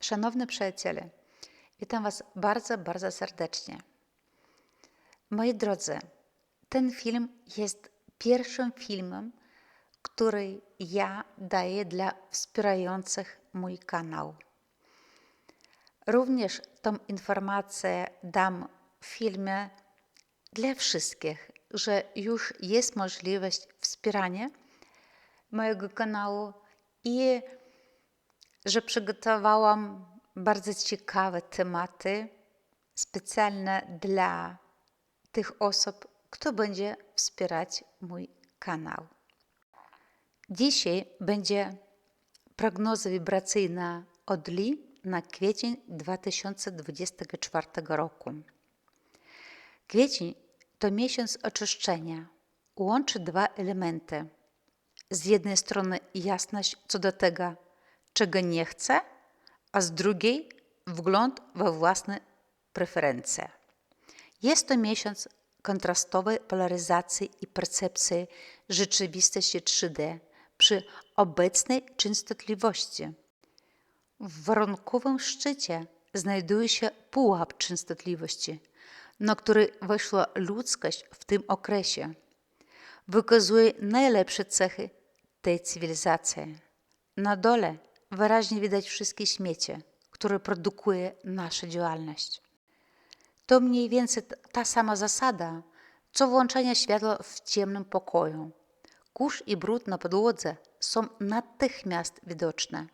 Szanowni przyjaciele, witam Was bardzo, bardzo serdecznie. Moi drodzy, ten film jest pierwszym filmem, który ja daję dla wspierających mój kanał. Również tą informację dam w filmie dla wszystkich, że już jest możliwość wspierania mojego kanału i że przygotowałam bardzo ciekawe tematy specjalne dla tych osób, kto będzie wspierać mój kanał. Dzisiaj będzie prognoza wibracyjna od Li na kwiecień 2024 roku. Kwiecień to miesiąc oczyszczenia. Łączy dwa elementy. Z jednej strony jasność co do tego, czego nie chcę, a z drugiej wgląd we własne preferencje. Jest to miesiąc kontrastowej polaryzacji i percepcji rzeczywistości 3D przy obecnej częstotliwości. W warunkowym szczycie znajduje się pułap częstotliwości, na który weszła ludzkość w tym okresie. Wykazuje najlepsze cechy tej cywilizacji. Na dole wyraźnie widać wszystkie śmiecie, które produkuje nasza działalność. To mniej więcej ta sama zasada, co włączanie światła w ciemnym pokoju. Kurz i brud na podłodze są natychmiast widoczne.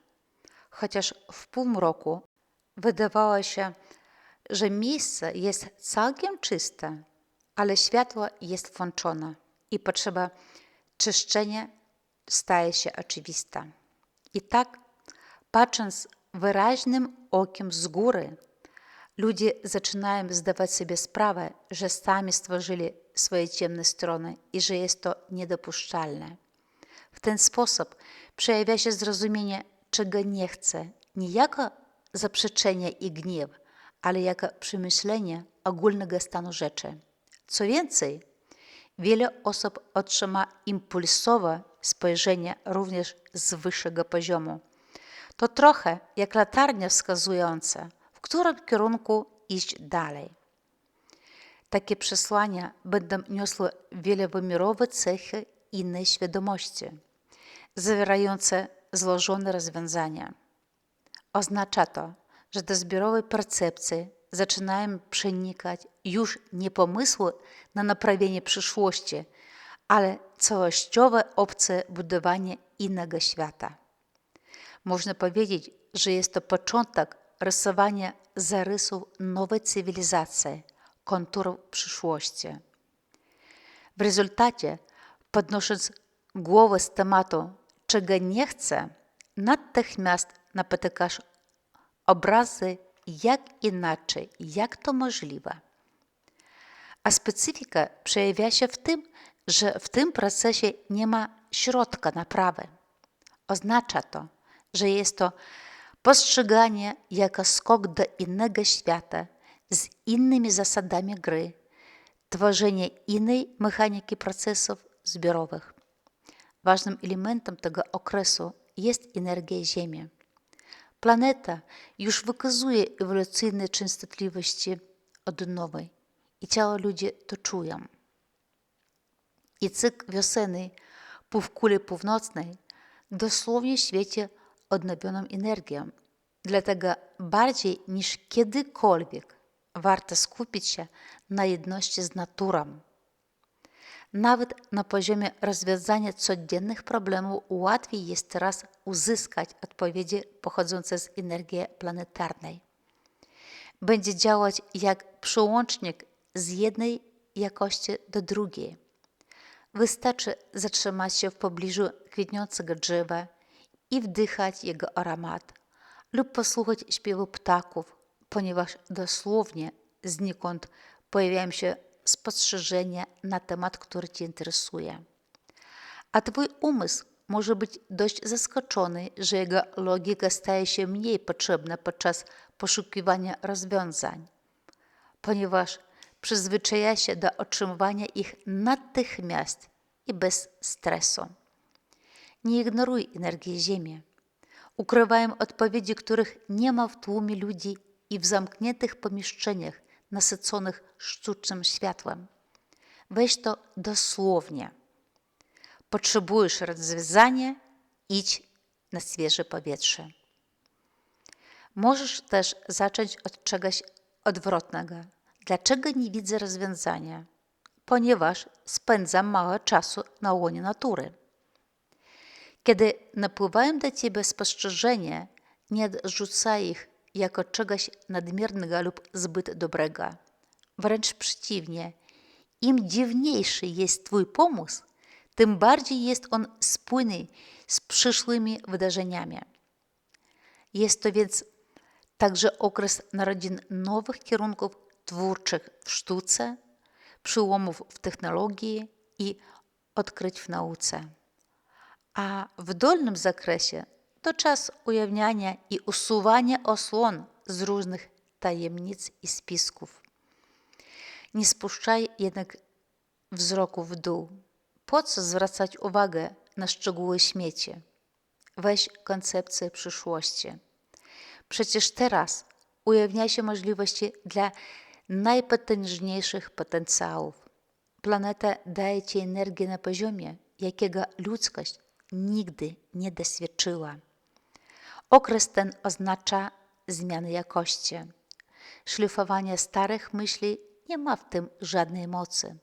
Chociaż w półmroku wydawało się, że miejsce jest całkiem czyste, ale światło jest włączone i potrzeba czyszczenia staje się oczywista. I tak, patrząc wyraźnym okiem z góry, ludzie zaczynają zdawać sobie sprawę, że sami stworzyli swoje ciemne strony i że jest to niedopuszczalne. W ten sposób przejawia się zrozumienie, czego nie chce, nie jako zaprzeczenie i gniew, ale jako przemyślenie ogólnego stanu rzeczy. Co więcej, wiele osób otrzyma impulsowe spojrzenie również z wyższego poziomu. To trochę jak latarnia wskazująca, w którym kierunku iść dalej. Takie przesłania będą niosły wielowymiarowe cechy innej świadomości, zawierające złożone rozwiązania. Oznacza to, że do zbiorowej percepcji zaczynają przenikać już nie pomysły na naprawienie przyszłości, ale całościowe opcje budowania innego świata. Można powiedzieć, że jest to początek rysowania zarysów nowej cywilizacji, konturów przyszłości. W rezultacie, podnosząc głowę z tematu, czego nie chcę, natychmiast napotykasz obrazy, jak inaczej, jak to możliwe. A specyfika przejawia się w tym, że w tym procesie nie ma środka naprawy. Oznacza to, że jest to postrzeganie jako skok do innego świata z innymi zasadami gry, tworzenie innej mechaniki procesów zbiorowych. Ważnym elementem tego okresu jest energia Ziemi. Planeta już wykazuje ewolucyjne częstotliwości odnowy i ciało ludzi to czują. I cykl wiosenny półkuli północnej dosłownie świeci odnowioną energią. Dlatego bardziej niż kiedykolwiek warto skupić się na jedności z naturą. Nawet na poziomie rozwiązania codziennych problemów łatwiej jest teraz uzyskać odpowiedzi pochodzące z energii planetarnej. Będzie działać jak przełącznik z jednej jakości do drugiej. Wystarczy zatrzymać się w pobliżu kwitnącego drzewa i wdychać jego aromat lub posłuchać śpiewu ptaków, ponieważ dosłownie znikąd pojawiają się spostrzeżenia na temat, który Cię interesuje. A Twój umysł może być dość zaskoczony, że jego logika staje się mniej potrzebna podczas poszukiwania rozwiązań, ponieważ przyzwyczaja się do otrzymywania ich natychmiast i bez stresu. Nie ignoruj energii Ziemi. Ukrywają odpowiedzi, których nie ma w tłumie ludzi i w zamkniętych pomieszczeniach nasyconych sztucznym światłem. Weź to dosłownie. Potrzebujesz rozwiązania, idź na świeże powietrze. Możesz też zacząć od czegoś odwrotnego. Dlaczego nie widzę rozwiązania? Ponieważ spędzam mało czasu na łonie natury. Kiedy napływają do ciebie spostrzeżenia, nie odrzucaj ich jako czegoś nadmiernego lub zbyt dobrego. Wręcz przeciwnie, im dziwniejszy jest Twój pomysł, tym bardziej jest on spójny z przyszłymi wydarzeniami. Jest to więc także okres narodzin nowych kierunków twórczych w sztuce, przełomów w technologii i odkryć w nauce. A w dolnym zakresie to czas ujawniania i usuwania osłon z różnych tajemnic i spisków. Nie spuszczaj jednak wzroku w dół. Po co zwracać uwagę na szczegóły śmieci? Weź koncepcję przyszłości. Przecież teraz ujawnia się możliwości dla najpotężniejszych potencjałów. Planeta daje Ci energię na poziomie, jakiego ludzkość nigdy nie doświadczyła. Okres ten oznacza zmiany jakości. Szlifowanie starych myśli nie ma w tym żadnej mocy.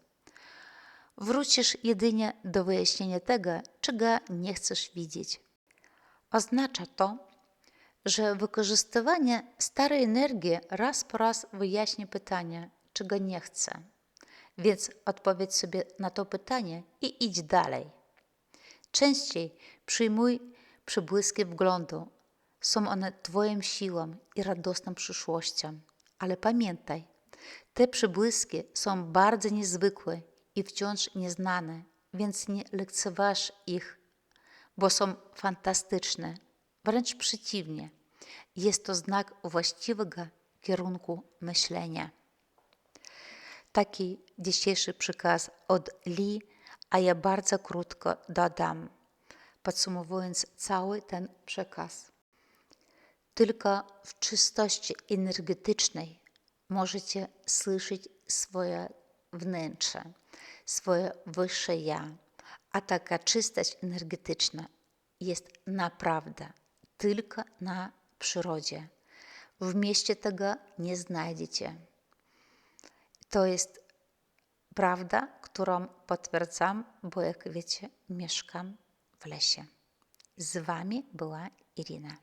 Wrócisz jedynie do wyjaśnienia tego, czego nie chcesz widzieć. Oznacza to, że wykorzystywanie starej energii raz po raz wyjaśni pytanie, czego nie chcę. Więc odpowiedz sobie na to pytanie i idź dalej. Częściej przyjmuj przybłyski wglądu. Są one Twoją siłą i radosną przyszłością. Ale pamiętaj, te przybłyski są bardzo niezwykłe i wciąż nieznane, więc nie lekceważ ich, bo są fantastyczne. Wręcz przeciwnie, jest to znak właściwego kierunku myślenia. Taki dzisiejszy przekaz od Lee, a ja bardzo krótko dodam, podsumowując cały ten przekaz. Tylko w czystości energetycznej możecie słyszeć swoje wnętrze, swoje wyższe ja, a taka czystość energetyczna jest naprawdę tylko na przyrodzie. W mieście tego nie znajdziecie. To jest prawda, którą potwierdzam, bo jak wiecie, mieszkam w lesie. Z Wami była Irina.